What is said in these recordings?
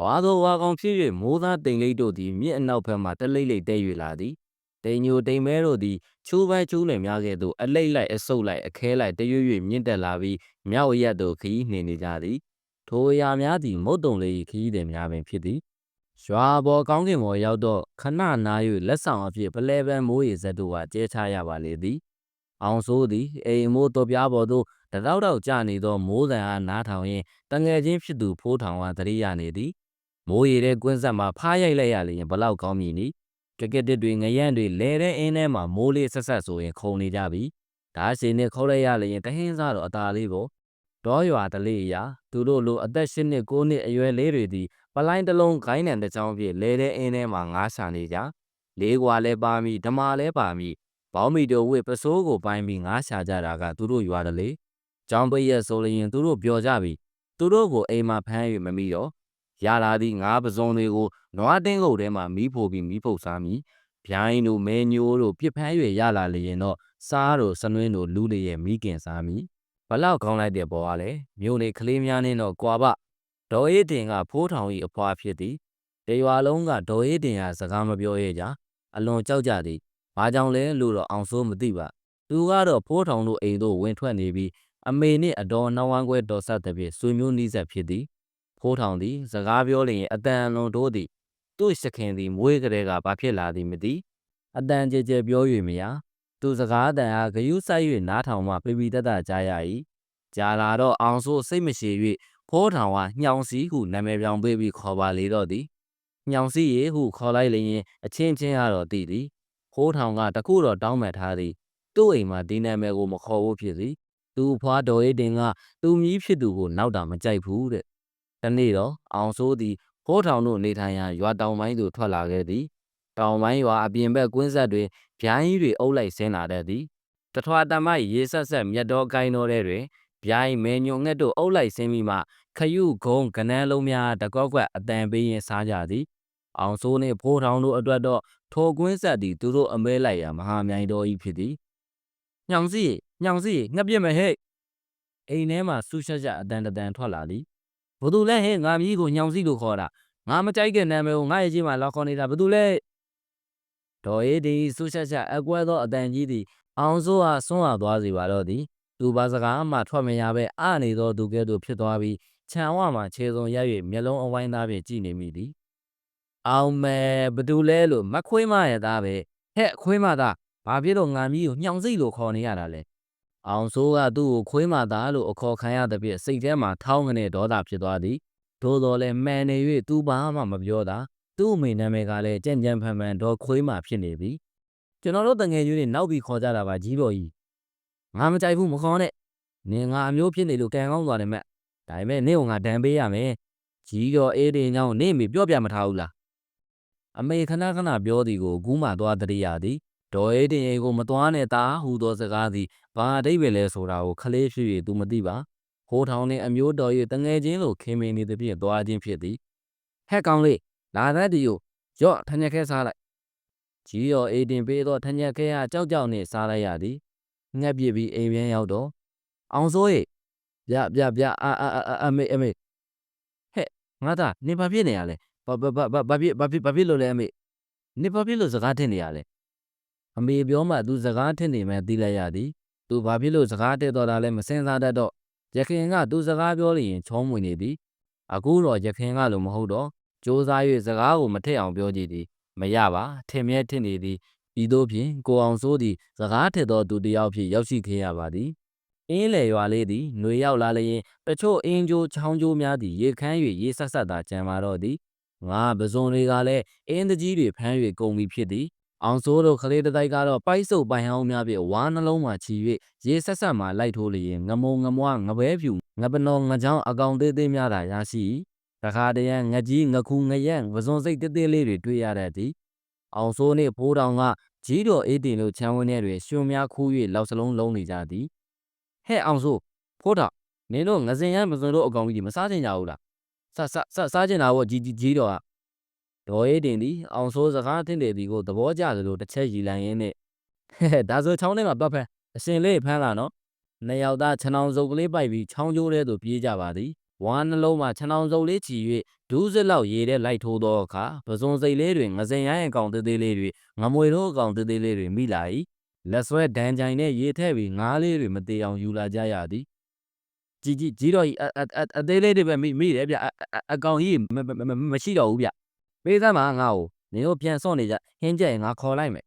ဝါသောဝါကောင်ဖြစ်၍မိုးသားတိမ်လိပ်တို့သည်မြစ်အနောက်ဘက်မှတလိမ့်လိမ့်တဲ၍လာသည်တိမ်ညိုတိမ်မဲတို့သည်ချိုးပိုင်းချိုးလည်များကဲ့သို့အလိမ့်လိုက်အဆုပ်လိုက်အခဲလိုက်တရွရွမြင့်တက်လာပြီးမြောက်ရက်သို့ခရီးနှင်နေကြသည်ထိုအရာများသည်မုတ်တုံလေးခရီးသည်များပင်ဖြစ်သည်ရွာပေါ်ကောင်းကင်ပေါ်ရောက်တော့ခဏနား၍လက်ဆောင်အဖြစ်ပလဲပန်းမိုးရေစက်တို့ကကျဲချရပါလေသည်အောင်စိုးသည်အိမ်မိုးတော်ပြားပေါ်သို့တတောက်တောက်ကျနေသောမိုးတံအားနားထောင်ရင်းတငယ်ချင်းဖြစ်သူဖိုးထောင်ကသတိရနေသည် မိုးရေတဲ့ကွင်းဆက်မှာဖားရိုက်လိုက်ရလျင်ဘလောက်ကောင်းမည်နည်းကကက်တစ်တွေငရန့်တွေလဲတဲ့အင်းထဲမှာမိုးလေးဆက်ဆက်ဆိုရင်ခုန်နေကြပြီဓာတ်ရှင်နဲ့ခေါ်လိုက်ရလျင်တဟင်းစားတော့အသာလေးပေါ့တောရွာတလေးအရာသူတို့လိုအသက်၈နှစ်၉နှစ်အရွယ်လေးတွေသည်ပလိုင်းတစ်လုံးဂိုင်းနံတစ်ချောင်းဖြင့်လဲတဲ့အင်းထဲမှာငားရှာနေကြလေးကွာလဲပါမိဓမာလဲပါမိဘောင်းမီတို့ဝစ်ပစိုးကိုပိုင်းပြီးငားရှာကြတာကသူတို့ရွာတလေကျောင်းပိတ်ရက်ဆိုလျင်သူတို့ပြောကြပြီသူတို့ကိုအိမ်မှာဖမ်း၍မမိတော့ ရလာသည့်ငါးပစုံတွေကိုနွားတင်းကုတ်ထဲမှာမီးဖို့ပြီးမီးဖုတ်စားမိဗျိုင်းတို့မဲညိုးတို့ပြစ်ဖမ်း၍ရလာလျင်တော့စားတို့စနွင်းတို့လူးလျက်မိခင်စားမိဘလောက်ကောင်းလိုက်တဲ့ပေါ်ကလည်းမြို့နေကလေးများနဲ့တော့ကွာပဒေါ်အေးတင်ကဖိုးထောင်၏အဖွာဖြစ်သည်တရွာလုံးကဒေါ်အေးတင်ဟာစကားမပြောရဲကြအလွန်ကြောက်ကြသည်ဘာကြောင့်လဲလို့တော့အောင်စိုးမသိပါသူကတော့ဖိုးထောင်တို့အိမ်သို့ဝင်ထွက်နေပြီးအမေနှင့်အတော်နှောင်းဝမ်းခွဲတော်ဆက်သဖြင့်ဆွေမျိုးနီးစပ်ဖြစ်သည် ဖိုးထောင်သည်စကားပြောလျင်အတန်အလွန်တိုးသည်သူ့ရှခင်သည်မွေးကလေးကဘာဖြစ်လာသည်မသိအတန်ကြဲကြဲပြော၍မရသူစကားတန်အားဂယုဆိုင်၍နားထောင်မှပြပြတတ်တကြားရ၏ကြာလာတော့အောင်စိုးစိတ်မရှိ၍ဖိုးထောင်ကညောင်စီဟုနာမည်ပြောင်ပေးပြီးခေါ်ပါလေတော့သည်ညောင်စီရေဟုခေါ်လိုက်လျင်အချင်းချင်းကတော့သိသည်ဖိုးထောင်ကတခုတော့တောင်းပန်ထားသည်သူ့အိမ်မှာဒီနာမည်ကိုမခေါ်ဘူးဖြစ်သည်သူ့ဖွားတော်အေးတင်ကသူမြည်ဖြစ်သူကိုနောက်တာမကြိုက်ဘူးတဲ့ တနေ့တော့အောင်စိုးသည်ဖိုးထောင်တို့နေထိုင်ရာရွာတောင်ပိုင်းသို့ထွက်လာခဲ့သည်တောင်ပိုင်းရွာအပြင်ဘက်ကွင်းဆက်တွင်ဗျိုင်းကြီးတွေအုပ်လိုက်ဆင်းလာတတ်သည်တထွာတမိုက်ရေဆက်ဆက်မြတ်တော်ကိုင်းတော်ထဲတွင်ဗျိုင်းမဲညုံငှက်တို့အုပ်လိုက်ဆင်းပြီးမှခရုဂုံကနန်းလုံးများတကော့ကွက်အတန်ပေးရင်စားကြသည်အောင်စိုးနှင့်ဖိုးထောင်တို့အတွက်တော့ထိုကွင်းဆက်သည်သူတို့အမဲလိုက်ရာမဟာမြိုင်တော်ကြီးဖြစ်သည်ညောင်စီညောင်စီငှက်ပြစ်မယ်ဟဲ့အိမ်ထဲမှဆူရှက်ရှက်အတန်တန်ထွက်လာသည် ဘသူလဲဟဲ့ငါမြည်ကိုညောင်စီလို့ခေါ်တာငါမကြိုက်တဲ့နာမည်ကိုငါရဲ့ကြီးမှလောက်ခေါ်နေတာဘသူလဲဒေါ်အေးဒီဆူရှက်ရှက်အကွဲသောအတန်ကြီးသည်အောင်စိုးအားဆွန့်အားသွားစီပါတော့သည်သူဘာစကားမှထွက်မရပဲအနေသောသူကဲ့သို့ဖြစ်သွားပြီးခြံဝမှခြေစုံရက်၍မျက်လုံးအဝိုင်းသားဖြင့်ကြည့်နေမိသည်အောင်မယ်ဘသူလဲလို့မခွေးမရဲ့သားပဲဟဲ့ခွေးမသားဘာဖြစ်လို့ငါမီးကိုညှောင်စိတ်လို့ခေါ်နေရတာလဲ အောင်စိုးကသူ့ကိုခွေးမသားလို့အခေါ်ခံရသဖြင့်စိတ်ထဲမှာထောင်းကနေဒေါသဖြစ်သွားသည်သို့တော်လည်းမှန်နေ၍သူဘာမှမပြောတာသူ့အမေနာမည်ကလည်းကြံ့ကြံ့ဖန်ဖန်ဒေါ်ခွေးမဖြစ်နေပြီကျွန်တော်တို့တငယ်ချင်းတွေနောက်ပြီးခေါ်ကြတာပါကြီးတော်ကြီးငါမကြိုက်ဘူးမခေါ်နဲ့နင်ငါအမျိုးဖြစ်နေလို့ကံကောင်းသွားတယ်မဲ့ဒါပေမဲ့နင့်ကငါဒဏ်ပေးရမယ်ကြီးတော်အေးတင်ကြောင့်နင့်မေပြောပြမထားဘူးလားအမေခဏခဏပြောသည်ကိုကူးမှသွားတရိယာသည် ဒေါ်အေးတင်အိမ်ကိုမသွားနဲ့တာဟူသောစကားသည်ဘာအတိတ်ပဲလဲဆိုတာကိုခလေးဖြစ်၍သူမသိပါဟိုးထောင်နှင့်အမျိုးတော်၍တငယ်ချင်းလိုခင်မင်နေသည်ဖြင့်သွားခြင်းဖြစ်သည်ဟဲ့ကောင်လေးလာတတ်ဒီကိုရော့ထညက်ခဲစားလိုက်ကြီးတော်အေးတင်ပေးသောထညက်ခဲအားကြောက်ကြောက်နှင့်စားလိုက်ရသည်ငှက်ပြစ်ပြီးအိမ်ပြန်ရောက်တော့အောင်စိုးရေဗျဗျဗျအာအာအမေအမေဟဲ့ငါသားနေဘာဖြစ်နေရလဲဘာဘာဘာဘာဖြစ်ဘာဖြစ်ဘာဖြစ်လို့လဲအမေနေဘာဖြစ်လို့စကားထင်နေရလဲ အမေပြောမှသူစကားထင်နေမှသိလိုက်ရသည်သူဘာဖြစ်လို့စကားတက်တော်တာလဲမစင်စားတတ်တော့ရခင်ကသူစကားပြောလျင်ချောမွေနေသည်အခုတော့ရခင်ကလို့မဟုတ်တော့စ조사၍စကားကိုမထက်အောင်ပြောကြည့်သည်မရပါထင်မြဲထင်နေသည်ဤသို့ဖြင့်ကိုအောင်စိုးသည်စကားထက်သောသူတစ်ယောက်ဖြစ်ရောက်ရှိခဲ့ရပါသည်အင်းလေရွာလေးသည်ຫນွေရောက်လာလျင်တချို့အင်းကျိုးချောင်းကျိုးများသည်ရေခမ်း၍ရေဆက်ဆက်သာကြံပါတော့သည်ငါပဇွန်တွေကလည်းအင်းတကြီးတွေဖမ်း၍ကုန်ပြီဖြစ်သည် အောင်စိုးတို့ကလေးတတိုက်ကတော့ပိုက်စုပ်ပိုင်ဟောင်းများဖြင့်ဝါနှလုံးမှချီ၍ရေဆက်ဆက်မှလိုက်ထိုးလျင်ငမုံငမွားငပဲဖြူငပနော်ငကြောင်းအကောင်သေးသေးများသာရရှိတခါတရံငကြီးငခုငရက်ပဇွန်စိတ်သေးသေးလေးတွေတွေ့ရတတ်သည်အောင်စိုးနှင့်ဖိုးတောင်ကကြီးတော်အေးတင်လို့ချမ်းဝင်းထဲတွင်ရွှွန်များခူး၍လောက်စလုံးလုံးနေကြသည်ဟဲ့အောင်စိုးဖိုးတောင်နင်တို့ငစင်ရန်ပဇွန်တို့အကောင်ကြီးမစားချင်ကြဘူးလားစစစစားချင်တာပေါ့ကြီးကြီးတော်က ဒေါ်အေးတင်သည်အောင်စိုးစကားထင်တယ်ဒီကိုသဘောကျသလိုတစ်ချက်ရီလိုက်ရင်းနဲ့ဟဲ့ဒါဆိုချောင်းထဲမှာပတ်ဖက်အရှင်လေးဖမ်းလာနော်နှစ်ယောက်သားခြံအောင်စုပ်ကလေးပိုက်ပြီးချောင်းကျိုးထဲသို့ပြေးကြပါသည်ဝါနှလုံးမှာခြံအောင်စုပ်လေးချီ၍ဒူးစစ်လောက်ရေတဲ့လိုက်ထိုးသောအခါပဇွန်စိတ်လေးတွင်ငစင်ရိုင်းအကောင်သေးသေးလေးတွေငမွေတို့အကောင်သေးသေးလေးတွေမိလာ၏လက်ဆွဲဒန်ကြိုင်နဲ့ရေထည့်ပြီးငားလေးတွေမသေးအောင်ယူလာကြရသည်ကြီးကြီးကြီးတော့ကြီးအအအအသေးလေးတွေပဲမိမိတယ်ဗျအအအကောင်ကြီးမမမမရှိတော့ဘူးဗျ ပေးစမ်းပါငါ့ကိုနင်တို့ပြန်စော့နေကြဟင်းကြက်ရင်ငါခေါ်လိုက်မယ်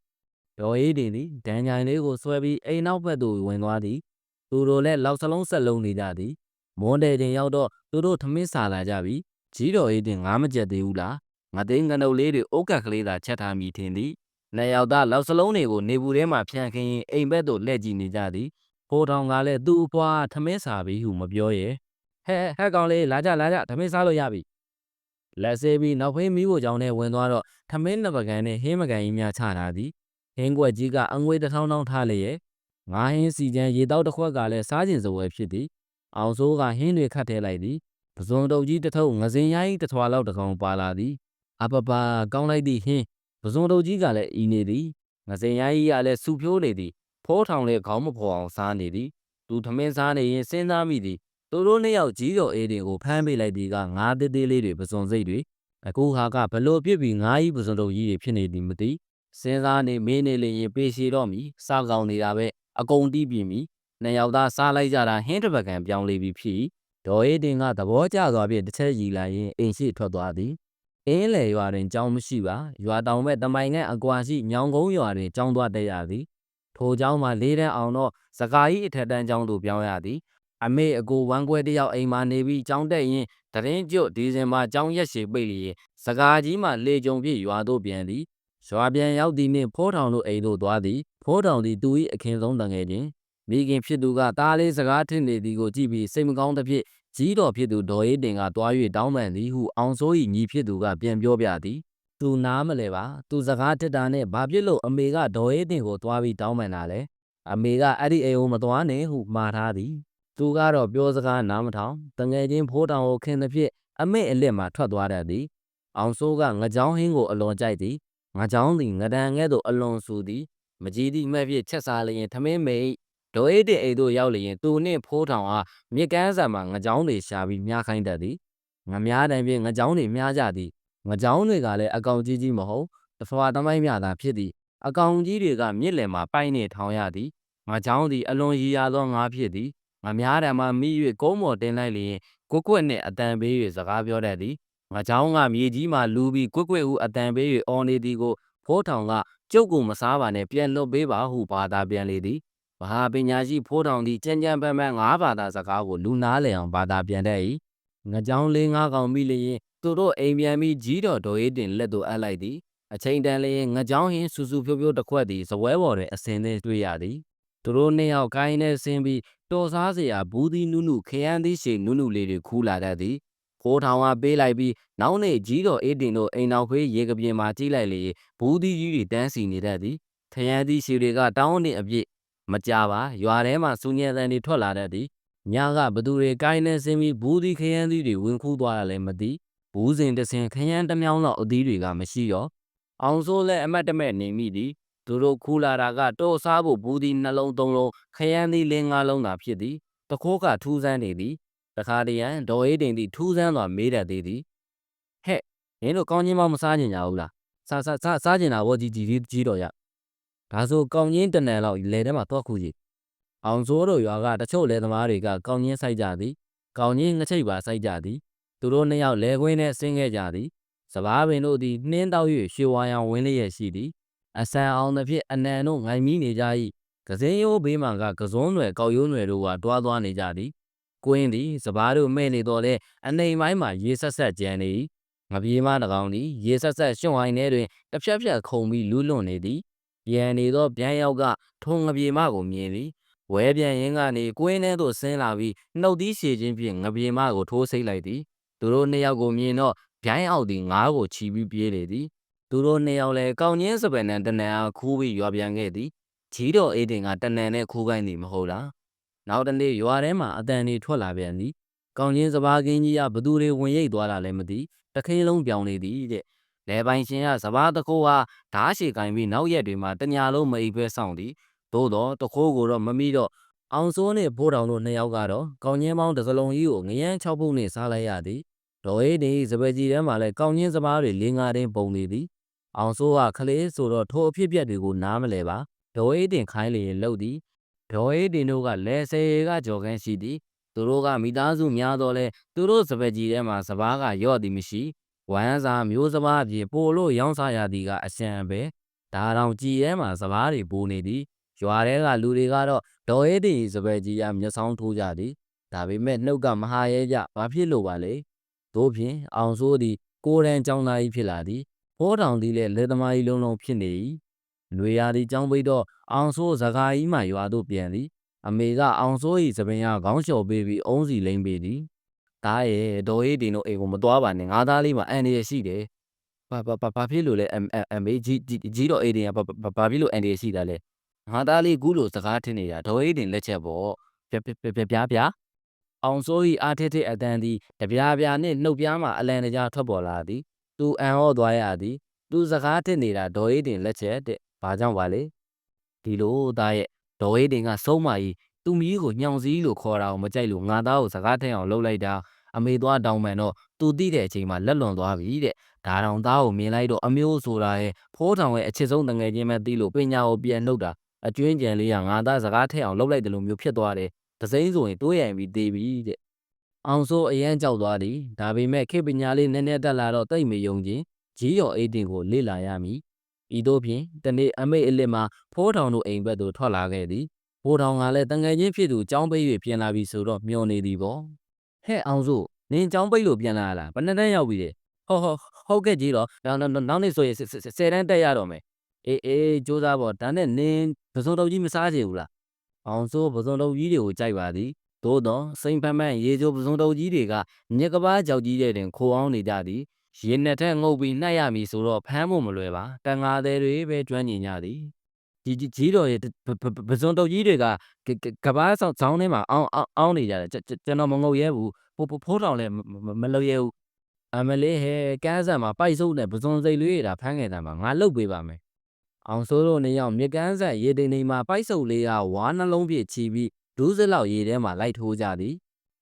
ဒေါ်အေးတင်သည်ဒန်ကြိုင်လေးကိုဆွဲပြီးအိမ်နောက်ဘက်သို့ဝင်သွားသည်သူတို့လည်းလောက်စလုံးဆက်လုံးနေကြသည်မွန်းတယ်တင်ရောက်တော့သူတို့ထမင်းစားလာကြပြီကြီးတော်အေးတင်ငါမကြက်သေးဘူးလားငါသိန်းငနုပ်လေးတွေအိုးကက်ကလေးသာချက်ထားမိထင်သည်နှစ်ယောက်သားလောက်စလုံးတွေကိုနေဘူးထဲမှာဖြန့်ခင်းရင်အိမ်ဘက်သို့လှည့်ကြည့်နေကြသည်ဖိုးထောင်ကလည်းသူ့အဖွားထမင်းစားပြီဟုမပြောရဲ့ဟဲဟဲကောင်လေးလာကြလာကြထမင်းစားလို့ရပြီ လက်ဆေးပြီးနောက်ဖေးမီးဖို့ကြောင်းနဲ့ဝင်သွားတော့ထမင်းနှစ်ပကံနဲ့ဟင်းမကန်ကြီးများချထားသည်ဟင်းကွက်ကြီးကအငွေတစ်ထောင်းထောင်းထားလျက်ငါးဟင်းစီချမ်းရေတောက်တစ်ခွက်ကလည်းစားကျင်စပွဲဖြစ်သည်အောင်စိုးကဟင်းတွေခတ်ထဲလိုက်သည်ပဇွန်တုပ်ကြီးတစ်ထုပ်ငစင်ရိုင်းတစ်ထွာလောက်တစ်ကောင်ပါလာသည်အပပကောင်းလိုက်သည့်ဟင်းပဇွန်တုပ်ကြီးကလည်းဤနေသည်ငစင်ရိုင်းကြီးကလည်းစူဖြိုးနေသည်ဖိုးထောင်လည်းခေါင်းမဖော်အောင်စားနေသည်သူထမင်းစားနေရင်စဉ်းစားမိသည် သူတို့နှစ်ယောက်ကြီးတော်အေးတွေကိုဖမ်းပေးလိုက်သည်ကငါးသေးသေးလေးတွေပဇွန်စိတ်တွေအခုဟာကဘလို့ဖြစ်ပြီးငါးကြီးပဇွန်တုပ်ကြီးတွေဖြစ်နေသည်မသိစဉ်းစားနေမင်းနေလျင်ပေးရှိတော့မီစားကောင်းနေတာပဲအကုန်တီးပြင်းပြီနှစ်ယောက်သားစားလိုက်ကြတာဟင်းတစ်ပကံပြောင်းလေပြီဖြစ်ဒေါ်အေးတင်ကသဘောကျသွားပြီးတစ်ချက်ရီလာရင်အိမ်ရှိထွက်သွားသည်အင်းလေရွာတွင်ကြောင်းမရှိပါရွာတောင်ဘက်တမိုင်နဲ့အကွာရှိညောင်ကုန်းရွာတွင်ကြောင်းသွားတက်ရသည်ထိုကြောင်းမှာလေးတန်းအောင်တော့စကားကြီးအထက်တန်းကျောင်းသို့ပြောင်းရသည် အမေအကိုဝမ်းခွဲတယောက်အိမ်မှာနေပြီးကျောင်းတက်ရင်တရင်ကျွတ်ဒီဇင်ဘာကျောင်းရက်ရှည်ပိတ်လျင်စကားကြီးမှလေကြုံပြည့်ရွာသို့ပြန်သည်ရွာပြန်ရောက်သည်နှင့်ဖိုးထောင်တို့အိမ်သို့သွားသည်ဖိုးထောင်သည်သူ၏အခင်းဆုံးတငယ်ချင်းမိခင်ဖြစ်သူကသားလေးစကားထင်နေသည်ကိုကြည့်ပြီးစိတ်မကောင်းသဖြင့်ကြီးတော်ဖြစ်သူဒေါ်အေးတင်ကတွား၍တောင်းပန်သည်ဟုအောင်စိုး၏ညီဖြစ်သူကပြန်ပြောပြသည်သူနားမလဲပါသူစကားတစ်တာနဲ့ဘာဖြစ်လို့အမေကဒေါ်အေးတင်ကိုတွားပြီးတောင်းပန်တာလဲအမေကအဲ့ဒီအိမ်ကိုမသွားနဲ့ဟုမှားထားသည် သူကတော့ပြောစကားနားမထောင်တငယ်ချင်းဖိုးတောင်ကိုခင်သဖြင့်အမေအလစ်မှထွက်သွားတတ်သည်အောင်စိုးကငကြောင်းဟင်းကိုအလွန်ကြိုက်သည်ငကြောင်းသည်ငဒံငဲ့သို့အလွန်ဆူသည်မကြီးသည့်မဲ့ဖြင့်ချက်စားလျင်ထမင်းမိတ်ဒေါ်အေးတင်အိမ်သို့ရောက်လျင်သူနှင့်ဖိုးထောင်အားမြစ်ကမ်းဆံမှာငကြောင်းတွေရှာပြီးမြားခိုင်းတတ်သည်ငမားတံဖြင့်ငကြောင်းတွေမြားကြသည်ငကြောင်းတွေကလည်းအကောင်ကြီးကြီးမဟုတ်တဖွာတမိုင်းမြသာဖြစ်သည်အကောင်ကြီးတွေကမြစ်လယ်မှာပိုက်နေထောင်ရသည်ငကြောင်းသည်အလွန်ရည်ရသောငါးဖြစ်သည် ငမားတံမှာမိ၍ကုန်းပေါ်တင်လိုက်လျင်ကွက်ကွက်နှင့်အတန်ပေး၍စကားပြောတတ်သည်ငကြောင်းကမြေကြီးမှလူပြီးကွက်ကွက်ဟုအတန်ပေး၍အော်နေသည်ကိုဖိုးထောင်ကကျုပ်ကိုမစားပါနဲ့ပြန်လွတ်ပေးပါဟုဘာသာပြန်လေသည်မဟာပညာရှိဖိုးထောင်သည်ကြံ့ကြံ့ပန်းပန်းငါးဘာသာစကားကိုလူနာလည်အောင်ဘာသာပြန်တတ်၏ငကြောင်းလေးငါးကောင်မိလျင်သူတို့အိမ်ပြန်ပြီးကြီးတော်ဒေါ်ရေးတင်လက်သို့အပ်လိုက်သည်အချိန်တန်လျင်ငကြောင်းဟင်းစူစူဖြိုးဖြိုးတစ်ခွက်သည်စပွဲပေါ်တွင်အစင်သေးတွေ့ရသည်သူတို့နှစ်ယောက်ကိုင်းနဲ့ဆင်းပြီး တော်စားစရာဘူးသီးနုနုခရမ်းသီးရှည်နုနုလေးတွေခူးလာတတ်သည်ခိုးထောင်ကပေးလိုက်ပြီးနောက်နေ့ကြီးတော်အေးတင်တို့အိမ်နောက်ဖေးရေကပြင်းမှာကြီးလိုက်လေဘူးသီးကြီးတွေတန်းစီနေတတ်သည်ခရမ်းသီးရှည်တွေကတောင်းနှင့်အပြည့်မကြပါရွာထဲမှာစူညံတန်တွေထွက်လာတတ်သည်ညကဘသူတွေကိုင်းနဲ့ဆင်းပြီးဘူးသီးခရမ်းသီးတွေဝင်ခူးသွားတာလည်းမသိဘူးစင်တစင်ခရမ်းတစ်မြောင်းလောက်အသီးတွေကမရှိတော့အောင်စိုးလည်းအမတ်တမဲ့နေမိသည် သူတို့ခူးလာတာကတော့စားဖို့ဘူးသီးနှလုံးသုံးလုံးခရမ်းသီးလေးငါးလုံးသာဖြစ်သည်တခိုးကထူးဆန်းနေသည်တခါတရံဒေါ်အေးတင်သည်ထူးဆန်းစွာမေးတတ်သေးသည်ဟဲ့မင်းတို့ကောင်းချင်းမမစားကြင်ကြဘူးလားစားစားစားစားကြင်တာဘောကြီးကြီးကြီးတော်ရဒါဆိုကောင်းချင်းတနန်လောက်လဲထဲမှာတော့ခုကြီးအောင်စိုးတို့ရွာကတချို့လယ်သမားတွေကကောင်းချင်းစိုက်ကြသည်ကောင်းချင်းငချိတ်ပါစိုက်ကြသည်သူတို့နှစ်ယောက်လဲခွင်းနဲ့ဆင်းခဲ့ကြသည်စပားပင်တို့သည်နှင်းတောက်၍ရွှေဝါရောင်ဝင်းလျက်ရှိသည် အဆန်အောင်သဖြင့်အနံတို့ငိုင်မီနေကြ၏ကစင်းရိုးဘေးမှကကစုံးွယ်ကောက်ရိုးွယ်တို့ကတွားသွားနေကြသည်ကွင်းသည်စပားတို့မဲ့နေတော့လဲအနှိမ်ပိုင်းမှာရေဆက်ဆက်ကြံနေ၏ငပြေးမတကောင်သည်ရေဆက်ဆက်ရွှွန်ဟိုင်းထဲတွင်တစ်ဖြက်ဖြက်ခုန်ပြီးလူးလွန်နေသည်ပြန်နေသောပြန်ရောက်ကထုံငပြေးမကိုမြင်သည်ဝဲပြန်ရင်းကနေကွင်းထဲသို့ဆင်းလာပြီးနှုတ်သီးရှည်ခြင်းဖြင့်ငပြေးမကိုထိုးဆိတ်လိုက်သည်သူတို့နှစ်ယောက်ကိုမြင်တော့ဗျိုင်းအောက်သည်ငားကိုချီပြီးပြေးလေသည် သူတို့နှစ်ယောက်လည်းကောင်းချင်းစပယ်နံတနန်အားခူးပြီးရွာပြန်ခဲ့သည်ကြီးတော်အေးတင်ကတနန်နဲ့ခူးခိုင်းသည်မဟုတ်လားနောက်တနေ့ရွာထဲမှာအတန်တွေထွက်လာပြန်သည်ကောင်းချင်းစပားကင်းကြီးကဘသူတွေဝင်ရိတ်သွားတာလည်းမသိတခင်းလုံးပြောင်းနေသည်တဲ့လဲပိုင်ရှင်ကစပားတကိုးဟာဓားရှည်ကင်ပြီးနောက်ရက်တွေမှာတညာလုံးမအိပ်ပဲစောင့်သည်သို့တော့တခိုးကိုတော့မမိတော့အောင်စိုးနှင့်ဖိုးတောင်တို့နှစ်ယောက်ကတော့ကောင်းချင်းပေါင်းတစ်စလုံးကြီးကိုငရမ်း၆ပုတ်နှင့်စားလိုက်ရသည်ဒေါ်အေးတင်၏စပယ်ကြီးထဲမှာလည်းကောင်းချင်းစပားတွေလေးငါးတင်းပုံနေသည် အောင်စိုးကခလေးဆိုတော့ထိုအဖြစ်အပျက်တွေကိုနားမလဲပါဒေါ်အေးတင်ခိုင်းလျင်လှုပ်သည်ဒေါ်အေးတင်တို့ကလည်းဆယ်ရေကကြော်ခန်းရှိသည်သူတို့ကမိသားစုများတော့လဲသူတို့စပယ်ကြီးထဲမှာစပားကရော့သည်မရှိဝမ်းစားမျိုးစပားအပြင်ပိုလို့ရောင်းစားရသည်ကအရှံပဲဒါတောင်ကြည်ထဲမှာစပားတွေပိုနေသည်ရွာထဲကလူတွေကတော့ဒေါ်အေးတင်၏စပယ်ကြီးအားမျက်စောင်းထိုးကြသည်ဒါပေမဲ့နှုတ်ကမဟာရဲကြဘာဖြစ်လို့ပါလဲသို့ဖြင့်အောင်စိုးသည်ကိုယ်တန်းចောင်းသားကြီးဖြစ်လာသည် ဖိုးတောင်သည်လည်းလက်သမားကြီးလုံးလုံးဖြစ်နေ၏ຫນွေရာသည်ចောင်းပိတ်တော့အောင်စိုးစကားကြီးမှရွာသို့ပြန်သည်အမေကအောင်စိုး၏စပင်အားခေါင်းလျှော်ပေးပြီးအုံးစီလိမ့်ပေးသည်တားရဲ့ဒေါ်အေးတင်တို့အိမ်ကိုမသွားပါနဲ့ငါသားလေးမှာအန်ရရှိတယ်ဘာဘာဘာဘာဖြစ်လို့လဲအမ်အမေကြီးကြီးတော့အေးတင်ကဘာဘာဖြစ်လို့အန်ရရှိတာလဲ ငါသားလေးကူးလို့စကားထင်နေတာဒေါ်အေးတင်လက်ချက်ပေါ့ပြပြပြပြပြအောင်စိုးဤအားထက်ထက်အတန်သည်တပြားပြားနှင့်နှုတ်ပြားမှအလံတကြားထွက်ပေါ်လာသည် သူအံ့ဩသွားရသည်သူစကားထက်နေတာဒေါ်အေးတင်လက်ချက်တဲ့ဘာကြောင့်ပါလဲဒီလိုသားရဲ့ဒေါ်အေးတင်ကစုံးမကြီးသူမီးကိုညောင်စည်းလို့ခေါ်တာကိုမကြိုက်လို့ငါသားကိုစကားထက်အောင်လှုပ်လိုက်တာအမေသွားတောင်းပန်တော့သူတိတဲ့အချိန်မှာလက်လွန်သွားပြီတဲ့ဒါတောင်သားကိုမြင်လိုက်တော့အမျိုးဆိုတာရဲ့ဖိုးထောင်ရဲ့အချစ်ဆုံးတငယ်ချင်းပဲသိလို့ပညာကိုပြန်နှုတ်တာအကျွင်းကြံလေးကငါသားစကားထက်အောင်လှုပ်လိုက်တယ်လို့မျိုးဖြစ်သွားတယ်။ဒစိမ့်ဆိုရင်တိုးရရင်ပြီးသေးပြီတဲ့။ အောင်စိုးအရန်ကြောက်သွားသည်။ဒါပေမဲ့ခေပညာလေးနည်းနည်းတက်လာတော့တိတ်မယုံချင်းကြီးရော်အိတ်တင်ကိုလေ့လာရမည်။ဤသို့ဖြင့်တနေ့အမိတ်အလစ်မှာဖိုးထောင်တို့အိမ်ဘက်သို့ထွက်လာခဲ့သည်။ဖိုးထောင်ကလည်းတငယ်ချင်းဖြစ်သူចောင်းပိတ်၍ပြန်လာပြီဆိုတော့မျောနေသည်ပေါ့။ဟဲ့အောင်စိုးနင်ចောင်းပိတ်လို့ပြန်လာလားဘယ်နှစ်တန်းရောက်ပြီလဲ။ဟောဟောဟုတ်ကဲ့ကြီးတော့နောက်နောက်နေ့ဆိုရင်10တန်းတက်ရတော့မယ်။အေးအေးစူးစားပေါ့ဒါနဲ့နင်ပစုံတုပ်ကြီးမစားချင်ဘူးလားအောင်စိုးပစုံတုပ်ကြီးတွေကိုကြိုက်ပါသည် သို့တော့စိန်ဖန်ဖန်ရေချိုပစုံတုပ်ကြီးတွေကမြက်ကပားကြောက်ကြီးတဲ့တင်ခိုးအောင်နေကြသည်ရေနှစ်ထက်ငုပ်ပြီးနှက်ရမည်ဆိုတော့ဖမ်းဖို့မလွယ်ပါတန်ငါသေးတွေပဲကျွမ်းကျင်ကြသည်ဒီကြီးတော်ရဲ့ပစုံတုပ်ကြီးတွေကကပားဆောင်ဇောင်းထဲမှာအောင်းအောင်းနေကြတယ်ကျွန်တော်မငုပ်ရဲဘူးဖိုးဖိုးတောင်လည်းမလုပ်ရဲဘူးအမလေးဟဲကန်းဆန်မှာပိုက်စုပ်နဲ့ပစုံစိတ်လေးတွေဒါဖမ်းခဲ့တယ်မှာငါလုတ်ပေးပါမယ်အောင်စိုးတို့နှစ်ယောက်မြကန်းဆက်ရေတိန်တိန်မှာပိုက်စုပ်လေးကဝါနှလုံးပြည့်ချီပြီး ဒူးစလောက်ရေထဲမှာလိုက်ထိုးကြသည်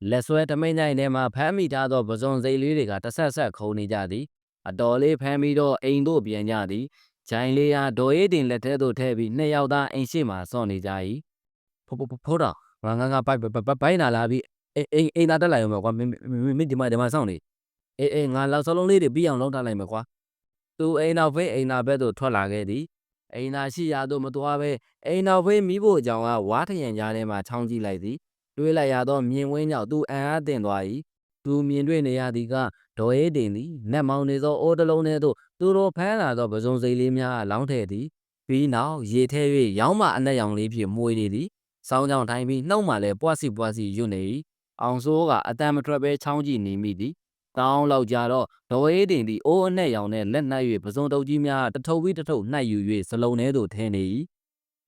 လက်ဆွဲတမိန်တိုင်းထဲမှာဖမ်းမိထားသောပစုံစိတ်လေးတွေကတဆက်ဆက်ခုန်နေကြသည်အတော်လေးဖမ်းပြီးတော့အိမ်တို့ပြန်ကြသည်ဂျိုင်လေးဟာဒေါ်အေးတင်လက်ထဲသို့ထည့်ပြီးနှစ်ယောက်သားအိမ်ရှိမှစောင့်နေကြ၏ဖိုးဖိုးဖိုးတော့ငါငါငါဘိုက်ဘိုက်နာလာပြီးအိမ်အိမ်အိမ်သားတက်လာရုံပဲကွာမင်းမင်းဒီမှာဒီမှာစောင့်နေအေးအေးငါလောက်စလုံးလေးတွေပြီးအောင်လုပ်ထားလိုက်မယ်ကွာသူအိမ်နောက်ဖေးအိမ်နာဘက်သို့ထွက်လာခဲ့သည် အိမ်သာရှိရာသို့မသွားဘဲအိမ်နောက်ဖေးမိဖို့ကြောင့်ကဝါထရန်ကြားထဲမှချောင်းကြည့်လိုက်သည်တွေးလိုက်ရသောမြင်ဝင်းကြောင့်သူအံ့အားသင့်သွား၏သူမြင်တွေ့နေရသည်ကဒေါ်ရဲတင်သည်နတ်မောင်နေသောအိုးတလုံးထဲသို့သူတို့ဖမ်းလာသောပစုံစိတ်လေးများအလောင်းထည့်သည်ပြီးနောက်ရေထဲ၍ရောင်းမအနက်ရောင်လေးဖြင့်မှုေးနေသည်စောင်းကြောင်ထိုင်ပြီးနှုတ်မှလည်းပွားစီပွားစီရွတ်နေ၏အောင်စိုးကအတန်မထွက်ပဲချောင်းကြည့်နေမိသည် တောင်းလောက်ကြတော့ဒေါ်အေးတင်သည်အိုးအနှက်ရောင်နဲ့လက်နှပ်၍ပစုံတုပ်ကြီးများတထုပ်ပြီးတထုပ်နှိုက်ယူ၍စလုံးထဲသို့ထင်းနေ၏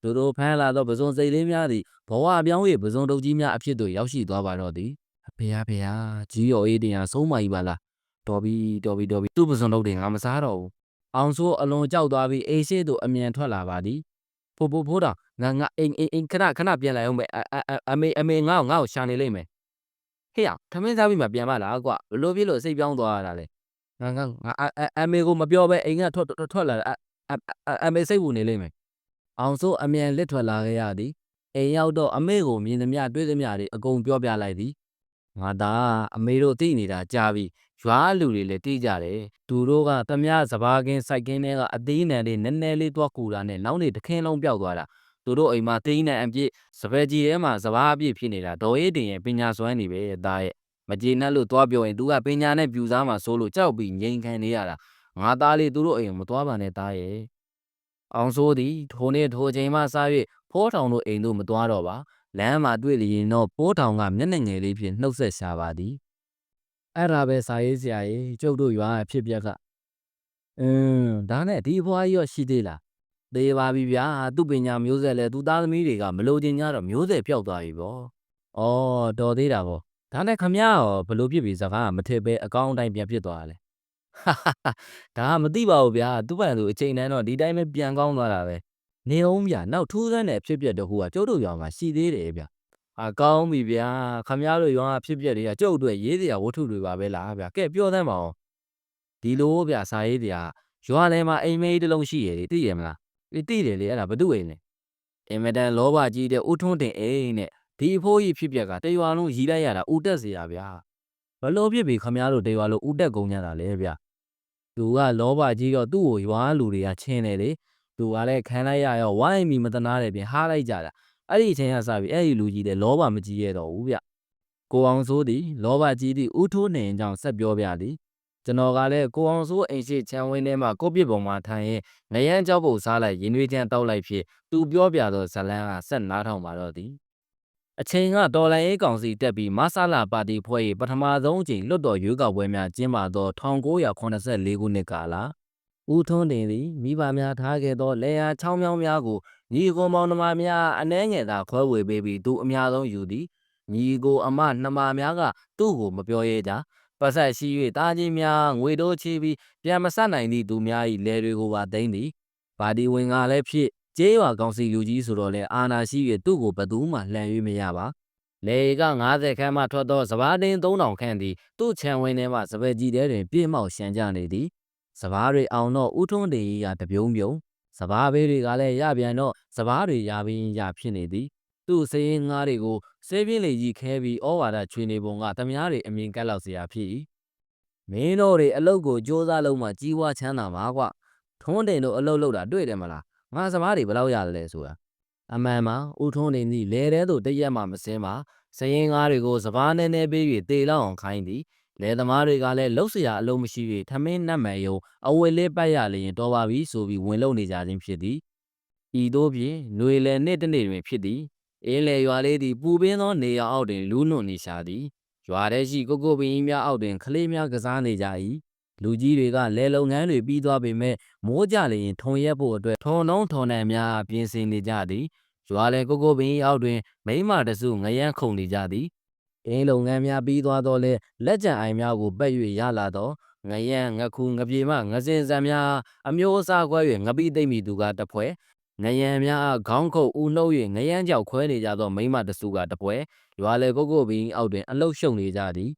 သူတို့ဖမ်းလာသောပစုံစိတ်လေးများသည်ဘဝပြောင်း၍ပစုံတုပ်ကြီးများအဖြစ်သို့ရောက်ရှိသွားပါတော့သည်အဖေအဖေဟာကြီးရော်အေးတင်ဟာဆုံးမကြီးပါလားတော်ပြီတော်ပြီတော်ပြီသူ့ပစုံတုပ်တွေငါမစားတော့ဘူးအောင်စိုးအလွန်ကြောက်သွားပြီးအိမ်ရှိသို့အမြန်ထွက်လာပါသည်ဖိုးဖိုးဖိုးတော်ငါငါအိမ်အိမ်အိမ်ခဏခဏပြန်လာအောင်ပဲအမေအမေငါ့ကိုငါ့ကိုရှာနေလိမ့်မယ် ဟေ့အောင်ထမင်းစားပြီးမှပြန်မလားကွာဘလို့ဖြစ်လို့စိတ်ပြောင်းသွားရတာလဲငါငါငါအမေကိုမပြောဘဲအိမ်ကထွက်ထွက်လာအမေစိတ်ဝင်နေလိမ့်မယ်အောင်စိုးအမြန်လက်ထွက်လာခဲ့ရသည်အိမ်ရောက်တော့အမေကိုမြင်သမျှတွေ့သမျှတွေအကုန်ပြောပြလိုက်သည်ငါသားအမေတို့သိနေတာကြားပြီရွာလူတွေလည်းသိကြတယ်သူတို့ကသမျှစဘာကင်းစိုက်ကင်းတွေကအသေးနံလေးနည်းနည်းလေးသွားကူတာနဲ့နောက်နေတခင်းလုံးပျောက်သွားတာ သူတို့အိမ်မှာသိန်းနဲ့အပြည့်စပယ်ကြီးထဲမှာစဘာအပြည့်ဖြစ်နေတာဒေါ်အေးတင်ရဲ့ပညာစွမ်းနေပဲသားရဲ့မကျေနပ်လို့သွားပြောရင် तू ကပညာနဲ့ပြူစားမှာစိုးလို့ကြောက်ပြီးငြိမ်ခံနေရတာငါသားလေးသူတို့အိမ်မသွားပါနဲ့သားရဲ့အောင်စိုးသည်ထိုနေ့ထိုချိန်မှစ၍ဖိုးထောင်တို့အိမ်တို့မသွားတော့ပါလမ်းမှာတွေ့လျင်တော့ပိုးထောင်ကမျက်နှာငယ်လေးဖြင့်နှုတ်ဆက်ရှာပါသည်အဲ့ဒါပဲစာရေးဆရာကြီးကျုပ်တို့ရွာအဖြစ်ပြက်ကအင်းဒါနဲ့ဒီဘွားကြီးရောရှိသေးလား သေးပါပြီဗျာသူ့ပညာမျိုးဆက်လဲသူသားသမီးတွေကမလို့ချင်းကြတော့မျိုးဆက်ပျောက်သွားပြီပေါ့ဩတော်သေးတာပေါ့ဒါနဲ့ခမရရောဘလို့ဖြစ်ပြီစကားကမထစ်ပဲအကောင်းအတိုင်းပြန်ဖြစ်သွားတာလဲဒါကမသိပါဘူးဗျာသူ့ပန်သူအချိန်တန်းတော့ဒီတိုင်းပဲပြန်ကောင်းသွားတာပဲနေအောင်ဗျာနောက်ထူးဆန်းတဲ့အဖြစ်ပြက်တခုကကျုပ်တို့ရွာမှာရှိသေးတယ်ဗျာအာကောင်းပြီဗျာခမရတို့ရွာကဖြစ်ပျက်တွေကကျုပ်အတွက်ရေးစရာဝတ္ထုတွေပါပဲလားဗျာကဲပြောသမ်းပါအောင်ဒီလိုဗျာစာရေးတရားရွာထဲမှာအိမ်မေးတစ်လုံးရှိရလေသိရမလား တိတယ်လေအဲ့ဒါဘသူ့အိမ်လဲအင်မတန်လောဘကြီးတဲ့ဦးထွန်းတင်အိမ်နဲ့ဒီအဖိုးကြီးဖြစ်ပြက်ကတရွာလုံးရီးလိုက်ရတာဦးတက်စရာဗျာဘလို့ဖြစ်ပြီခမရတို့တရွာလုံးဦးတက်ကုန်ကြတာလေဗျာသူကလောဘကြီးတော့သူ့ကိုရွာလူတွေကချင်းတယ်လေသူကလည်းခံလိုက်ရရောဝိုင်းပြီးမတနာတယ်ပြင်ဟားလိုက်ကြတာအဲ့ဒီအချိန်ကစပြီးအဲ့ဒီလူကြီးတဲ့လောဘမကြီးရတော့ဘူးဗျကိုအောင်စိုးသည်လောဘကြီးသည့်ဥထိုးနေကြောင့်ဆက်ပြောပြသည် ကျွန်တော်ကလည်းကိုအောင်စိုးအိမ်ရှိချမ်းဝင်းထဲမှာကိုပြစ်ပုံမှာထိုင်ရင်ငရမ်းကြောက်ပုတ်စားလိုက်ရင်ွေးချမ်းတောက်လိုက်ဖြစ်သူပြောပြသောဇလန်းကဆက်နားထောင်ပါတော့သည်အချိန်ကတော်လိုင်းရေးကောင်စီတက်ပြီးမဆလာပါတီဖွဲ့၏ပထမဆုံးအကြိမ်လွတ်တော်ရွေးကောက်ပွဲများကျင်းပသော1984ခုနှစ်ကာလဦးထွန်းတင်သည်မိဘများထားခဲ့သောလေယာချောင်းမြောင်းများကိုညီကိုမောင်နှမများအနှဲငယ်သာခွဲဝေပေးပြီးသူအများဆုံးယူသည်ညီကိုအမနှမများကသူ့ကိုမပြောရဲကြ ပတ်ဆက်ရှိ၍တာကြီးများငွေတိုးချီပြီးပြန်မဆက်နိုင်သည့်သူများ၏လယ်တွေကိုပါသိမ်းသည်ပါတီဝင်ကလည်းဖြစ်ကျေးရွာကောင်စီလူကြီးဆိုတော့လေအာနာရှိ၍သူ့ကိုဘသူမှလှန်၍မရပါလေက90ခန်းမှထွက်သောစပားတင်း3000ခန့်သည်သူ့ခြံဝင်းထဲမှစပယ်ကြီးတဲတွင်ပြည့်မောက်ရှမ်းကြနေသည်စပားတွေအောင်တော့ဥထုံးတေကြီးကတပြုံးပြုံးစပားဘေးတွေကလည်းရပြန်တော့စပားတွေရပြီးရဖြစ်နေသည် သူ့စည်ရင်ငါးတွေကိုစေးပြင်းလေကြီးခဲပြီးဩဝါဒချွေနေပုံကတမားတွေအမြင်ကက်လောက်เสียဖြစ်၏မင်းတို့တွေအလုတ်ကိုစ조사လုံးမှကြီးဝါချမ်းသာမှာကွထွန်းတင်တို့အလုတ်လောက်တာတွေ့တယ်မလားငါစပားတွေဘယ်လောက်ရတယ်လဲဆိုတာအမှန်မှာဦးထွန်းတင်သည်လဲတဲ့သို့တရက်မှမစင်းပါစရင်ငါးတွေကိုစပားနဲနဲပေး၍တေလောက်အောင်ခိုင်းသည်လယ်သမားတွေကလည်းလှုပ်เสียအလုံးမရှိ၍ထမင်းနတ်မယ်ယုံအဝယ်လေးပတ်ရလျင်တော်ပါပြီဆိုပြီးဝင်လုံနေကြခြင်းဖြစ်သည်ဤသို့ဖြင့်ຫນွေလယ်နှစ်တစ်နေ့တွင်ဖြစ်သည် အင်းလေရွာလေးသည်ပူပင်းသောနေရာအောက်တွင်လူးလွန်နေရှာသည်ရွာထဲရှိကိုကိုပင်ကြီးများအောက်တွင်ကလေးများကစားနေကြ၏လူကြီးတွေကလယ်လုပ်ငန်းတွေပြီးသွားပေမဲ့မိုးကြလျင်ထုံရက်ဖို့အတွက်ထုံနှုံးထုံနှံများပြင်ဆင်နေကြသည်ရွာလေကိုကိုပင်ကြီးအောက်တွင်မိမတစုငရမ်းခုန်နေကြသည်အင်းလုပ်ငန်းများပြီးသွားတော့လဲလက်ကြံအိုင်များကိုပက်၍ရလာတော့ငရမ်းငခုငပြေမငစင်စံများအမျိုးအစားခွဲ၍ငပိသိမ့်မိသူကတပွဲ ငရံများအားခေါင်းခုတ်ဦးနှုတ်၍ငရမ်းကြောက်ခွဲနေကြသောမိမတစုကတပွဲရွာလေကိုကိုပင်အောက်တွင်အလုတ်ရှုံနေကြသည်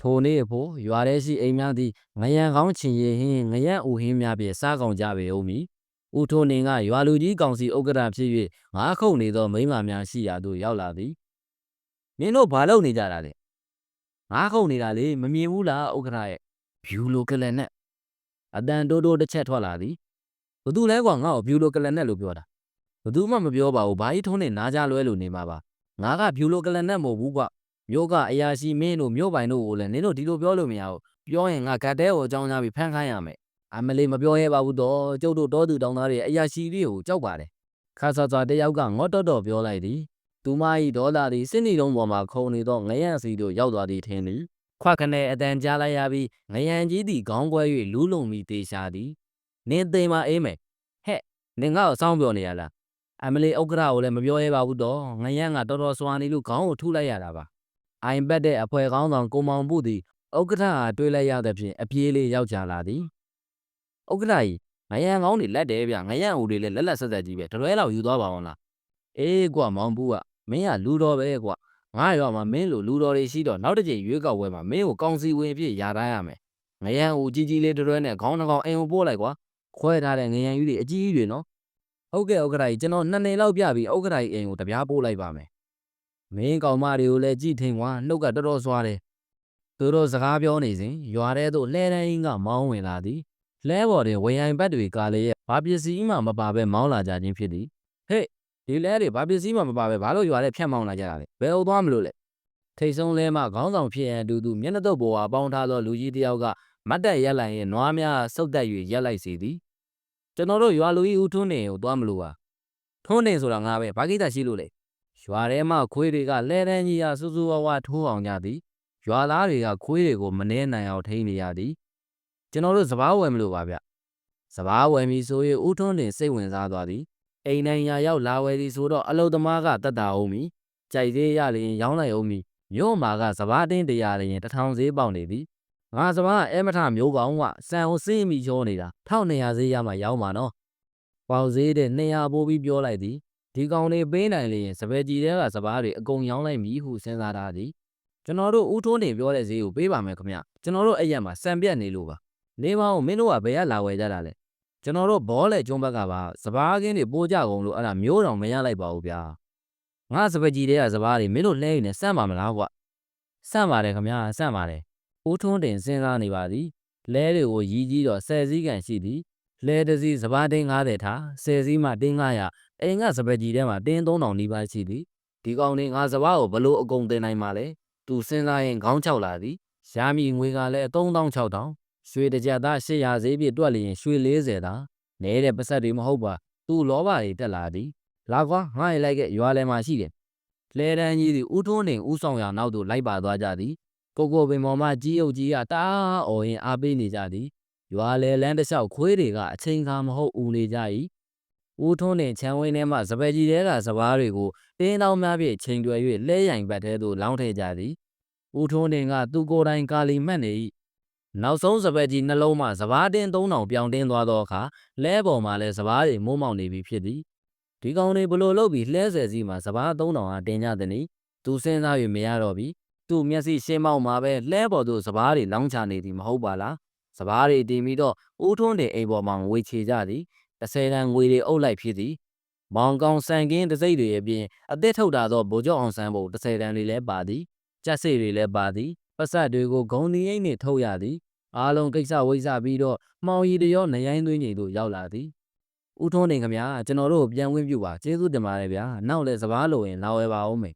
ထိုနေ့အဖို့ရွာထဲရှိအိမ်များသည်ငရံကောင်းချင်ရဟင်းငရံဥဟင်းများဖြင့်စားကောင်ကြပေဦးမည်ဦးထိုးနေကရွာလူကြီးကောင်စီဥက္ကဋ္ဌဖြစ်၍ငါးခုတ်နေသောမိမများရှိရာသို့ရောက်လာသည်မင်းတို့ဘာလုပ်နေကြတာလဲငါးခုတ်နေတာလေမမြင်ဘူးလားဥက္ကဋ္ဌရဲ့ဘျူလိုကလန်နဲ့အတန်တိုးတိုးတစ်ချက်ထွက်လာသည် ဘသူလဲကွာငါ့ကိုဘျူလိုကလန်နဲ့လို့ပြောတာဘသူမှမပြောပါဘူးဘာကြီးထုံးနေနားကြလွဲလို့နေမှာပါငါကဘျူလိုကလန်နဲ့မဟုတ်ဘူးကွာမြို့ကအရာရှိမင်းတို့မြို့ပိုင်တို့ကိုလည်းနင်တို့ဒီလိုပြောလို့မရဘူးပြောရင်ငါဂတ်တဲကိုအကြောင်းကြားပြီးဖမ်းခိုင်းရမယ်အမလေးမပြောရဲပါဘူးတော့ကျုပ်တို့တောသူတောင်သားတွေအရာရှိတွေကိုကြောက်ပါတယ်ခါဆာဆာတယောက်ကငေါ့တော့တော့ပြောလိုက်သည်သူမ၏ဒေါသသည်စစ်နီတုံးပေါ်မှာခုန်နေသောငရန့်စီတို့ရောက်သွားသည်ထင်သည်ခွက်ခနဲအတန်ကြားလိုက်ရပြီးငရန်ကြီးသည်ခေါင်းကွဲ၍လူးလုံပြီးတေရှာသည် နင်းသိမ်မအေးမယ်ဟဲ့နင်ငါ့ကိုစောင်းပြောနေရလားအမလီဥက္ကရာကိုလည်းမပြောရဲပါဘူးတော့ငရန်ကတော်တော်စွာနေလို့ခေါင်းကိုထုလိုက်ရတာပါအိုင်ဘက်တဲ့အဖွဲကောင်းဆောင်ကိုမောင်ပုသည်ဥက္ကရာဟာတွေးလိုက်ရသဖြင့်အပြေးလေးရောက်ကြလာသည်ဥက္ကရာကြီးငရန်ကောင်းတွေလက်တယ်ဗျငရန်ဦးတွေလည်းလက်လက်ဆက်ဆက်ကြီးပဲတလွဲလောက်ယူသွားပါအောင်လားအေးကွာမောင်ပုကမင်းကလူတော်ပဲကွာငါရွာမှာမင်းလိုလူတော်တွေရှိတော့နောက်တစ်ကြိမ်ရွေးကောက်ပွဲမှာမင်းကိုကောင်းစီဝင်အဖြစ်ယာထားရမယ်။ငရန်ဦးကြီးကြီးလေးတွဲနဲ့ခေါင်းတစ်ကောင်အိမ်ကိုပို့လိုက်ကွာ။ ခွဲထားတဲ့ငရန်ကြီးတွေအကြီးကြီးတွေနော်။ဟုတ်ကဲ့ဥက္ကဋ္ဌကြီးကျွန်တော်နှစ်နေလောက်ပြပြီးဥက္ကဋ္ဌကြီးအိမ်ကိုတပြားပို့လိုက်ပါမယ်။မင်းကောင်မတွေကိုလည်းကြည့်ထိန်ကွာနှုတ်ကတော်တော်စွာတယ်။သူတို့စကားပြောနေစဉ်ရွာထဲသို့လှဲတန်းကြီးကမောင်းဝင်လာသည်။လဲပေါ်တွင်ဝေယိုင်ဘက်တွေကာလေရဲ့ဘာပစ္စည်းမှမပါဘဲမောင်းလာကြခြင်းဖြစ်သည်။ဟေ့ဒီလဲတွေဘာပစ္စည်းမှမပါပဲဘာလို့ရွာထဲဖြတ်မောင်းလာကြတာလဲဘယ်ဟုတ်သွားမလို့လဲထိတ်ဆုံးလဲမှခေါင်းဆောင်ဖြစ်ရန်အတူတူမျက်နှာတော့ပေါ်ဟာပေါင်းထားသောလူကြီးတစ်ယောက်ကမတ်တက်ရက်လိုက်ရင်နွားများဆုတ်တက်၍ရက်လိုက်စီသည် ကျွန်တော်တို့ရွာလူကြီးဦးထွန်းနေကိုသွားမလို့ပါထွန်းနေဆိုတာငါပဲဘာကိစ္စရှိလို့လဲရွာထဲမှာခွေးတွေကလဲတန်းကြီးဟာစူးစူးဝါးဝါထိုးအောင်ကြသည်ရွာသားတွေကခွေးတွေကိုမနှဲနိုင်အောင်ထိန်းနေရသည်ကျွန်တော်တို့စပားဝယ်မလို့ပါဗျစပားဝယ်ပြီဆိုရင်ဦးထွန်းတင်စိတ်ဝင်စားသွားသည်အိမ်နိုင်ရာရောက်လာဝယ်သည်ဆိုတော့အလုတ်သမားကတတ်တာအောင်မီကြိုက်သေးရလျင်ရောင်းလိုက်အောင်မီမြို့မှာကစပားတင်းတရားလျင်တထောင်ဈေးပေါက်နေသည် ငါစပားအဲမထမျိုးကောင်းကစံကိုစင်းမိချောနေတာ1200ဈေးရမှရောင်းပါနော်ပေါက်ဈေးတဲ့200ပိုးပြီးပြောလိုက်သည်ဒီကောင်တွေပေးနိုင်လေရင်စပယ်ကြီးတဲကစပားတွေအကုန်ရောင်းလိုက်ပြီဟုစဉ်းစားထားသည်ကျွန်တော်တို့ဦးထွန်းတင်ပြောတဲ့ဈေးကိုပေးပါမယ်ခင်ဗျကျွန်တော်တို့အဲ့ရက်မှာစံပြတ်နေလို့ပါနေပါဦးမင်းတို့ကဘယ်ကလာဝယ်ကြတာလဲကျွန်တော်တို့ဘောလေကျွန်းဘက်ကပါစပားကင်းတွေပိုးကြကုန်လို့အဲ့ဒါမျိုးတော်မရလိုက်ပါဘူးဗျာငါစပယ်ကြီးတဲကစပားတွေမင်းတို့လဲရနေစမ်းပါမလားကွစမ်းပါတယ်ခင်ဗျာစမ်းပါတယ် ဦးထွန်းတင်စဉ်းစားနေပါသည်လဲတွေကိုရီးကြီးတော့ဆယ်စည်းကန်ရှိသည်လဲတစ်စီးစပားတင်း90ထားဆယ်စည်းမှတင်း900အိမ်ကစပယ်ကြီးထဲမှာတင်း3000နီးပါးရှိသည်ဒီကောင်တွေငါစပားကိုဘလို့အကုန်တင်နိုင်မှာလဲသူစဉ်းစားရင်ခေါင်းချောက်လာသည်ရှားမီငွေကလည်း3600ရွှေတစ်ကြက်သား800ဈေးပြည့်တွက်လျင်ရွှေ40သားနဲတဲ့ပတ်ဆက်တွေမဟုတ်ပါသူ့လောဘတွေတက်လာသည်လာကွာငါ့ရဲ့လိုက်ကရွာလယ်မှာရှိတယ်လဲတန်းကြီးသည်ဦးထွန်းတင်ဦးဆောင်ရာနောက်သို့လိုက်ပါသွားကြသည် ကိုကိုပင်ပေါ်မှကြီးအုပ်ကြီးကတအားအော်ရင်အားပေးနေကြသည်ရွာလေလန်းတစ်လျှောက်ခွေးတွေကအချိန်ခါမဟုတ်ဦးနေကြ၏ဦးထွန်းတင်ချမ်းဝင်းထဲမှစပယ်ကြီးတဲကစပားတွေကိုတင်းတောင်းများဖြင့်ချိန်တွယ်၍လဲရိုင်ဘက်ထဲသို့လောင်းထည့်ကြသည်ဦးထွန်းတင်ကသူကိုယ်တိုင်ကာလီမှတ်နေ၏နောက်ဆုံးစပယ်ကြီးနှလုံးမှစပားတင်း3000ပြောင်းတင်းသွားသောအခါလဲပေါ်မှလည်းစပားတွေမိုးမောင်နေပြီဖြစ်သည်ဒီကောင်တွေဘလို့လုပ်ပြီးလှဲဆယ်စီမှာစပား3000ဟာတင်ကြသည်နီသူစဉ်းစား၍မရတော့ပြီ သူ့မျက်စိရှင်းမောက်မှာပဲလှဲပေါ်သို့စပားတွေလောင်းချနေသည်မဟုတ်ပါလားစပားတွေတင်ပြီးတော့ဦးထွန်းတင်အိမ်ပေါ်မှာငွေချေကြသည်30တန်ငွေတွေအုပ်လိုက်ဖြစ်သည်မောင်ကောင်ဆန်ကင်းတစိမ့်တွေအပြင်အသစ်ထုတ်တာသောဗိုလ်ချုပ်အောင်ဆန်းဘုံ30တန်တွေလည်းပါသည်ကြက်စိတ်တွေလည်းပါသည်ပတ်ဆက်တွေကိုဂုံဒီအိတ်နှင့်ထုတ်ရသည်အားလုံးကိစ္စဝိစ္စပြီးတော့မှောင်ရီတရောနရိုင်းသွင်းကြီးတို့ရောက်လာသည်ဦးထွန်းတင်ခင်ဗျာကျွန်တော်တို့ကိုပြန်ဝင်ပြပါကျေးဇူးတင်ပါတယ်ဗျာနောက်လည်းစပားလိုရင်လာဝယ်ပါဦးမယ်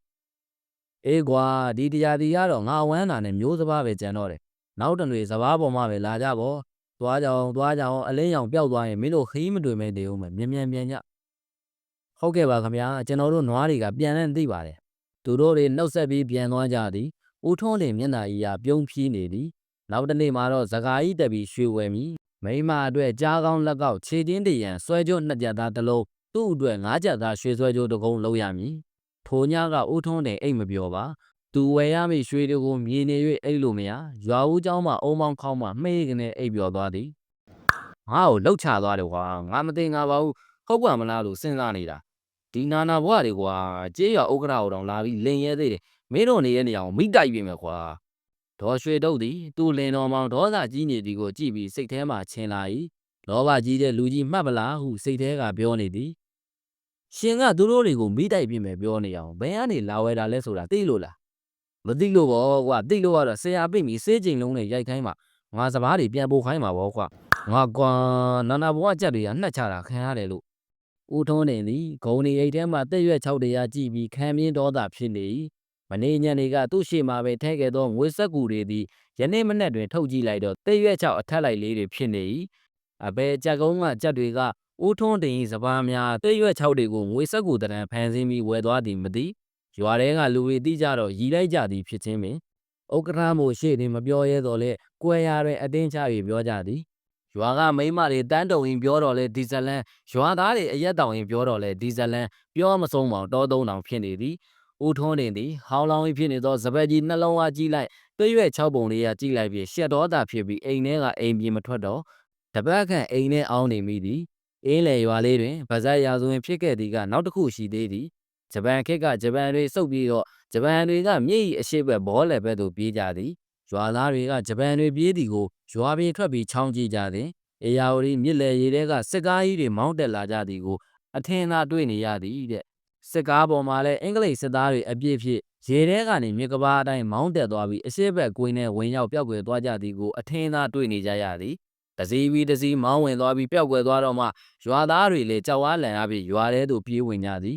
အေးကွာဒီတရားဒီကတော့ငါဝမ်းတာနဲ့မျိုးစပားပဲကြံတော့တယ်နောက်တနေ့စပားပေါ်မှာပဲလာကြပေါ့သွားကြအောင်သွားကြအောင်အလင်းရောင်ပျောက်သွားရင်မင်းတို့ခီးမတွေ့မဲနေဦးမယ်မြန်မြန်မြန်ညဟုတ်ကဲ့ပါခင်ဗျာကျွန်တော်တို့နွားတွေကပြန်လဲသိပါတယ်သူတို့တွေနှုတ်ဆက်ပြီးပြန်သွားကြသည်ဦးထွန်းလင်မျက်နှာကြီးကပြုံးဖြီးနေသည်နောက်တနေ့မှာတော့ဇကာကြီးတက်ပြီးရွှေဝယ်မီမိမအတွက်ကြားကောင်းလက်ကောက်ခြေတင်းတရံဆွဲကြိုးနှစ်ကြက်သားတစ်လုံးသူ့အတွက်ငါးကြက်သားရွှေဆွဲကြိုးတစ်ကုန်းလုပ်ရမည် ထိုညကဦးထွန်းတင်အိတ်မပြောပါသူဝယ်ရမည့်ရွှေတွေကိုမြင်နေ၍အိတ်လို့မရရွာဦးเจ้าမှအုံမောင်းခေါင်းမှမှေးကနေအိတ်ပြောသွားသည်ငါ့ကိုလှုပ်ချသွားတယ်ကွာငါမသိငါပါဘူးဟုတ်ပါမလားလို့စဉ်းစားနေတာဒီနာနာဘွားတွေကွာကြေးရွာဥက္ကရာကိုတောင်လာပြီးလင်ရဲသေးတယ်မင်းတို့နေတဲ့နေရာကိုမိတိုက်ပြင်မယ်ကွာဒေါ်ရွှေတုတ်သည်သူ့လင်တော်မောင်ဒေါသကြီးနေသည်ကိုကြည့်ပြီးစိတ်ထဲမှချင်လာ၏လောဘကြီးတဲ့လူကြီးမှတ်ပလားဟုစိတ်ထဲကပြောနေသည် ရှင်ကသူတို့တွေကိုမိတိုက်ပြင်မယ်ပြောနေအောင်ဘယ်ကနေလာဝဲတာလဲဆိုတာသိလို့လားမသိလို့ဘောကွာသိလို့ကတော့ဆရာပိတ်ပြီးစေးချိန်လုံးနဲ့ရိုက်ခိုင်းမှာငါစပားတွေပြန်ပို့ခိုင်းမှာဘောကွာငါကွာနာနာဘွားကြက်တွေကနှက်ချတာခံရတယ်လို့ဦးထုံးနေသည်ဂုံနေအိတ်ထဲမှာတက်ရွက်6တရားကြည့်ပြီးခံပြင်းဒေါသဖြစ်နေ၏မနေညနေကသူ့ရှေ့မှာပဲထဲခဲ့သောငွေဆက်ကူတွေသည်ယနေ့မနက်တွင်ထုတ်ကြည့်လိုက်တော့တက်ရွက်6အထက်လိုက်လေးတွေဖြစ်နေ၏အဘယ်ကြက်ကုန်းကကြက်တွေက ဦးထွန်းတင်၏စပားများတက်ရွက်6တွေကိုငွေဆက်ကူတရံဖန်ဆင်းပြီးဝယ်သွားသည်မသိရွာထဲကလူတွေသိကြတော့ရီလိုက်ကြသည်ဖြစ်ခြင်းပင်ဥက္ကရာမို့ရှေ့တွင်မပြောရဲတော့လဲကွဲရတွင်အတင်းချ၍ပြောကြသည်ရွာကမိန်းမတွေတန်းတုံရင်ပြောတော့လဲဒီဇလန်ရွာသားတွေအရက်တောင်ရင်ပြောတော့လဲဒီဇလန်ပြောမဆုံးပေါင်တောသုံးတောင်ဖြစ်နေသည်ဦးထွန်းတင်သည်ဟောင်းလောင်းဖြစ်နေသောစပက်ကြီးနှလုံးအားကြည့်လိုက်သွေးရွက်6ပုံလေးရကြည့်လိုက်ပြီးရှက်တော်တာဖြစ်ပြီးအိမ်ထဲကအိမ်ပြင်မထွက်တော့တပတ်ခန့်အိမ်ထဲအောင်းနေမိသည် အင်းလေရွာလေးတွင်ဗဇက်ရာဇဝင်ဖြစ်ခဲ့သည်ကနောက်တစ်ခုရှိသေးသည်ဂျပန်ခေတ်ကဂျပန်တွေစုပ်ပြီးတော့ဂျပန်တွေကမြစ်၏အရှိတ်ဘက်ဘောလယ်ဘက်သို့ပြေးကြသည်ရွာသားတွေကဂျပန်တွေပြေးသည်ကိုရွာပြင်ထွက်ပြီးချောင်းကြည့်ကြသည်အေယာဝတီမြစ်လယ်ရေထဲကစစ်ကားကြီးတွေမောင်းတက်လာကြသည်ကိုအထင်သာတွေ့နေရသည်တဲ့စစ်ကားပေါ်မှာလည်းအင်္ဂလိပ်စစ်သားတွေအပြည့်ဖြင့်ရေထဲကနေမြစ်ကဘာအတိုင်းမောင်းတက်သွားပြီးအရှိတ်ဘက်ကွင်းထဲဝင်ရောက်ပျောက်ကွယ်သွားကြသည်ကိုအထင်သာတွေ့နေကြရသည် တစည်းပြီးတစည်းမောင်းဝင်သွားပြီးပျောက်ကွယ်သွားတော့မှရွာသားတွေလည်းကြောက်အားလန့်အားဖြင့်ရွာထဲသို့ပြေးဝင်ကြသည်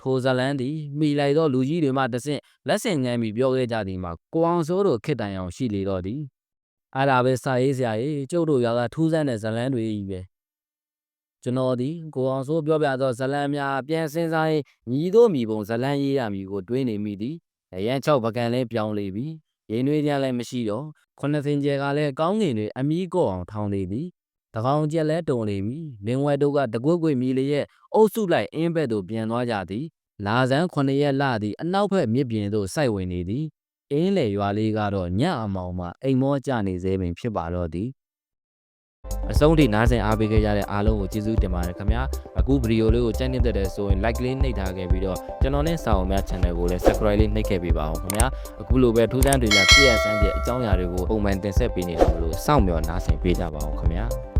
ထိုဇလန်းသည်မိလိုက်သောလူကြီးတွေမှတဆင့်လက်ဆင့်ငမ်းပြီးပြောခဲ့ကြသည်မှာကိုအောင်စိုးတို့ခစ်တိုင်အောင်ရှိလေတော့သည်အဲ့ဒါပဲစာရေးစရာကြီးကျုပ်တို့ရွာကထူးဆန်းတဲ့ဇလန်းတွေကြီးပဲကျွန်တော်ဒီကိုအောင်စိုးပြောပြသောဇလန်းများပြန်စင်းစားရင်ညီတို့မိဘုံဇလန်းရေးရမည်ကိုတွေးနေမိသည်အရန်၆ပကံလဲပြောင်းလေပြီ ရင်းနှွေးကြလည်းမရှိတော့ခုနှစ်စင်ကျဲကလည်းကောင်းငင်တွေအမီးကော့အောင်ထောင်းနေပြီတကောင်ကျက်လဲတုံနေပြီလင်းဝဲတို့ကတကွက်ကွက်မြည်လျက်အုပ်စုလိုက်အင်းဘက်သို့ပြန်သွားကြသည်လာဇန်း9ရက်လသည်အနောက်ဘက်မြစ်ပြင်သို့စိုက်ဝင်နေသည်အင်းလေရွာလေးကတော့ညအမောင်မှအိမ်မောကျနေသေးပင်ဖြစ်ပါတော့သည် အအဆုံးထိနားဆင်အားပေးခဲ့ကြတဲ့အားလုံးကိုကျေးဇူးတင်ပါတယ်ခင်ဗျာအခုဗီဒီယိုလေးကိုကြိုက်နေတဲ့တဲ့ဆိုရင် like လေးနှိပ်ထားခဲ့ပြီးတော့ကျွန်တော်နဲ့စာအုံများ channel ကိုလည်း subscribe လေးနှိပ်ခဲ့ပေးပါအောင်ခင်ဗျာအခုလိုပဲထူးဆန်းတွေကြပြည့်ရစမ်းတဲ့အကြောင်းအရာတွေကိုပုံမှန်တင်ဆက်ပေးနေတာမလို့စောင့်မျှော်နားဆင်ပေးကြပါအောင်ခင်ဗျာ